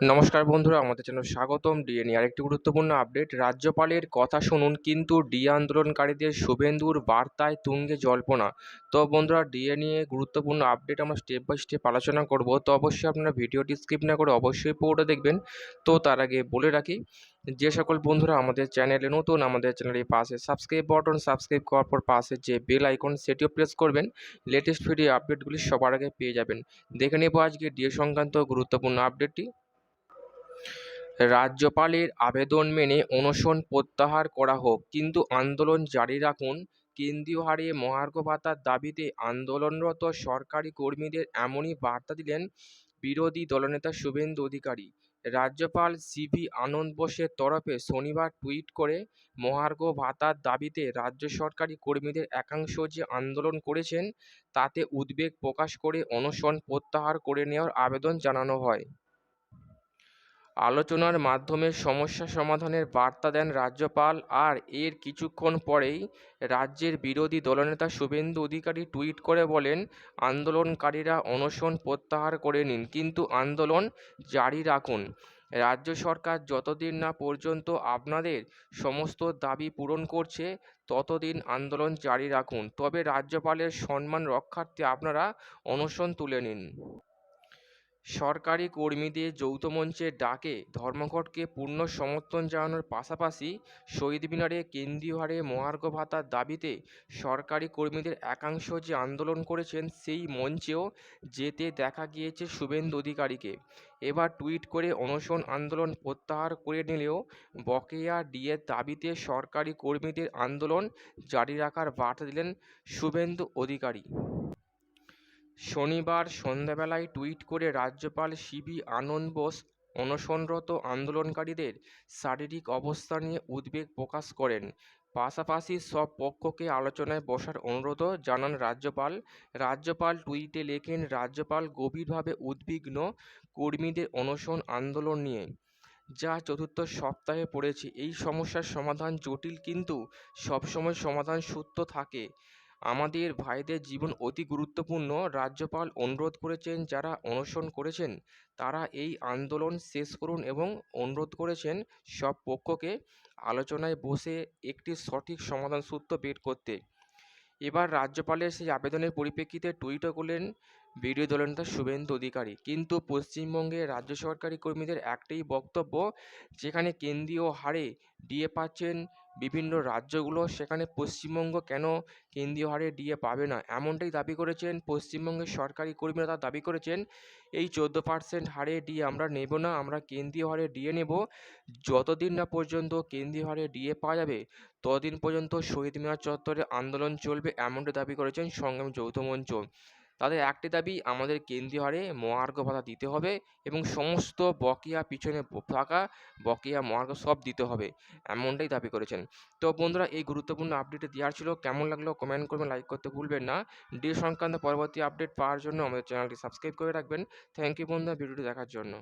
নমস্কার বন্ধুরা, আমাদের চ্যানেল স্বাগতম। ডিএ নিয়ে আরেকটি গুরুত্বপূর্ণ আপডেট রাজ্যপালের কথা শুনুন, কিন্তু ডিএ আন্দোলনকারীদের শুভেন্দুর বার্তায় তুঙ্গে জল্পনা। তো বন্ধুরা ডিএ নিয়ে গুরুত্বপূর্ণ আপডেট আমরা স্টেপ বাই স্টেপ আলোচনা করব। তো অবশ্যই আপনারা ভিডিওটি স্কিপ না করে অবশ্যই পুরোটা দেখবেন। তো তার আগে বলে রাখি, যে সকল বন্ধুরা আমাদের চ্যানেলে নতুন, আমাদের চ্যানেলের পাশে সাবস্ক্রাইব বটন সাবস্ক্রাইব করার পর পাশে যে বেল আইকন সেটিও প্রেস করবেন। লেটেস্ট ভিডিও আপডেটগুলি সবার আগে পেয়ে যাবেন। দেখে নেব আজকে ডিএ সংক্রান্ত গুরুত্বপূর্ণ আপডেটটি রাজ্যপালের আবেদন মেনে অনশন প্রত্যাহার করা হোক, কিন্তু আন্দোলন জারি রাখুন। কেন্দ্রীয় হারে মহার্ঘ ভাতার দাবিতে আন্দোলনরত সরকারি কর্মীদের এমনই বার্তা দিলেন বিরোধী দলনেতা শুভেন্দু অধিকারী। রাজ্যপাল সিভি আনন্দ বোসের তরফে শনিবার টুইট করে মহার্ঘ ভাতার দাবিতে রাজ্য সরকারি কর্মীদের একাংশ যে আন্দোলন করেছেন, তাতে উদ্বেগ প্রকাশ করে অনশন প্রত্যাহার করে নেওয়ার আবেদন জানানো হয়। আলোচনার মাধ্যমে সমস্যা সমাধানের বার্তা দেন রাজ্যপাল আর এর কিছুক্ষণ পরেই রাজ্যের বিরোধী দলনেতা শুভেন্দু অধিকারী টুইট করে বলেন, আন্দোলনকারীরা অনশন প্রত্যাহার করে নিন, কিন্তু আন্দোলন জারি রাখুন। রাজ্য সরকার যতদিন না পর্যন্ত আপনাদের সমস্ত দাবি পূরণ করছে, ততদিন আন্দোলন জারি রাখুন। তবে রাজ্যপালের সম্মান রক্ষার্থে আপনারা অনশন তুলে নিন। সরকারি কর্মীদের যৌথ মঞ্চের ডাকে ধর্মঘটকে পূর্ণ সমর্থন জানানোর পাশাপাশি শহীদ মিনারে কেন্দ্রীয় হারে মহার্ঘ ভাতার দাবিতে সরকারি কর্মীদের একাংশ যে আন্দোলন করেছেন, সেই মঞ্চেও যেতে দেখা গিয়েছে শুভেন্দু অধিকারীকে। এবার টুইট করে অনশন আন্দোলন প্রত্যাহার করে নিলেও বকেয়া ডিএর দাবিতে সরকারি কর্মীদের আন্দোলন জারি রাখার বার্তা দিলেন শুভেন্দু অধিকারী। শনিবার সন্ধ্যাবেলায় টুইট করে রাজ্যপাল সিবি আনন্দ বোস অনশনরত আন্দোলনকারীদের শারীরিক অবস্থা নিয়ে উদ্বেগ প্রকাশ করেন। পাশাপাশি সব পক্ষকে আলোচনায় বসার অনুরোধও জানান রাজ্যপাল। রাজ্যপাল টুইটে লেখেন, রাজ্যপাল গভীরভাবে উদ্বিগ্ন কর্মীদের অনশন আন্দোলন নিয়ে। যা চতুর্থ সপ্তাহে পড়েছে। এই সমস্যার সমাধান জটিল কিন্তু সবসময় সমাধান সূত্র থাকে। আমাদের ভাইদের জীবন অতি গুরুত্বপূর্ণ। রাজ্যপাল অনুরোধ করেছেন, যারা অনশন করেছেন, তারা এই আন্দোলন শেষ করুন এবং অনুরোধ করেছেন সব পক্ষকে আলোচনায় বসে একটি সঠিক সমাধান সূত্র বের করতে। এবার রাজ্যপালের সেই আবেদনের পরিপ্রেক্ষিতে টুইটও করলেন বিরোধী দলনেতা শুভেন্দু অধিকারী। কিন্তু পশ্চিমবঙ্গে রাজ্য সরকারি কর্মীদের একটাই বক্তব্য, যেখানে কেন্দ্রীয় হারে ডিএ পাচ্ছেন বিভিন্ন রাজ্যগুলো, সেখানে পশ্চিমবঙ্গ কেন কেন্দ্রীয় হারে ডিএ পাবে না? এমনটাই দাবি করেছেন পশ্চিমবঙ্গের সরকারি কর্মীরা। তারা দাবি করেছেন, এই চোদ্দ পার্সেন্ট হারে ডিএ আমরা নেব না, আমরা কেন্দ্রীয় হারে ডিএ নেব। যতদিন না পর্যন্ত কেন্দ্রীয় হারে ডিএ পাওয়া যাবে, ততদিন পর্যন্ত শহীদ মিনার চত্বরে আন্দোলন চলবে। এমনটি দাবি করেছেন সংগ্রাম যৌথ মঞ্চ। তাদের একটি দাবি, আমাদের কেন্দ্রীয় হারে মহার্ঘ ভাতা দিতে হবে এবং সমস্ত বকেয়া পিছনে থাকা বকেয়া মহার্ঘ সব দিতে হবে, এমনটাই দাবি করেছেন। তো বন্ধুরা, এই গুরুত্বপূর্ণ আপডেটে দেওয়ার ছিল। কেমন লাগল কমেন্ট করবেন লাইক করতে ভুলবেন না। ডি সংক্রান্ত পরবর্তী আপডেট পাওয়ার জন্য আমাদের চ্যানেলটি সাবস্ক্রাইব করে রাখবেন। থ্যাংক ইউ বন্ধুরা ভিডিওটি দেখার জন্য।